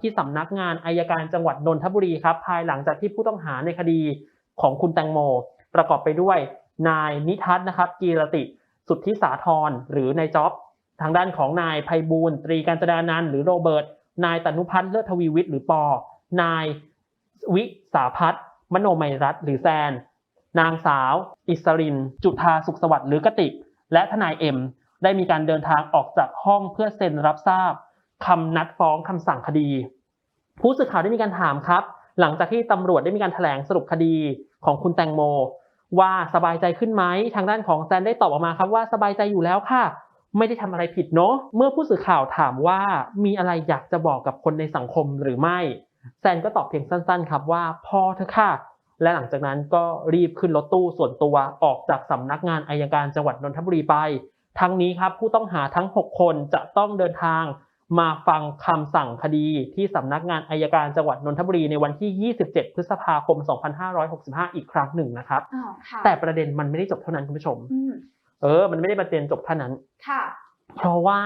ที่สำนักงานอายการจังหวัดนนทบุรีครับ ภายหลังจากที่ผู้ต้องหาในคดีของคุณแตงโม ประกอบไปด้วย นายนิทัศน์นะครับ กีรติสุทธิสาธรหรือนายจ๊อบ ทางด้านของนายไพบูลตรีการจนานันท์หรือโรเบิร์ตนายตนุพัฒน์เลิศทวีวิทย์หรือปอ นายวิสาพัฒน์มโนมัยรัตน์หรือแซน นางสาว อิสริน จุธาสุขสวัสดิ์หรือกติก และทนายเอ็ม ได้มีการเดินทางออกจากห้องเพื่อเซ็นรับทราบ คำนัดฟ้องคำสั่งคดี ผู้สื่อข่าวได้มีการถามครับ หลังจากที่ตำรวจได้มีการแถลงสรุปคดีของคุณแตงโม ว่าสบายใจขึ้นไหมทางด้านของแซนได้ตอบออกมาครับว่าสบายใจอยู่แล้วค่ะ ไม่ได้ทำอะไรผิดเนาะเมื่อผู้สื่อข่าวถามว่ามีอะไรอยากจะบอกกับคนในสังคมหรือไม่แซนก็ตอบเพียงสั้น ๆ ครับว่าพอเถอะค่ะ และหลังจากนั้นก็รีบขึ้นรถตู้ส่วนตัวออกจากสำนักงานอายการจังหวัดนนทบุรีไป ทั้งนี้ครับผู้ต้องหาทั้ง 6 คนจะต้องเดินทาง มาฟังคำสั่งคดีที่สำนักงานอายการจังหวัดนนทบุรีในวันที่ 27 พฤษภาคม 2565 อีกครั้งหนึ่งนะครับอ๋อค่ะแต่ประเด็นมันไม่ได้จบเท่านั้นคุณผู้ชมอืมเออ มันไม่ได้ประเด็นจบเท่านั้นค่ะเพราะว่า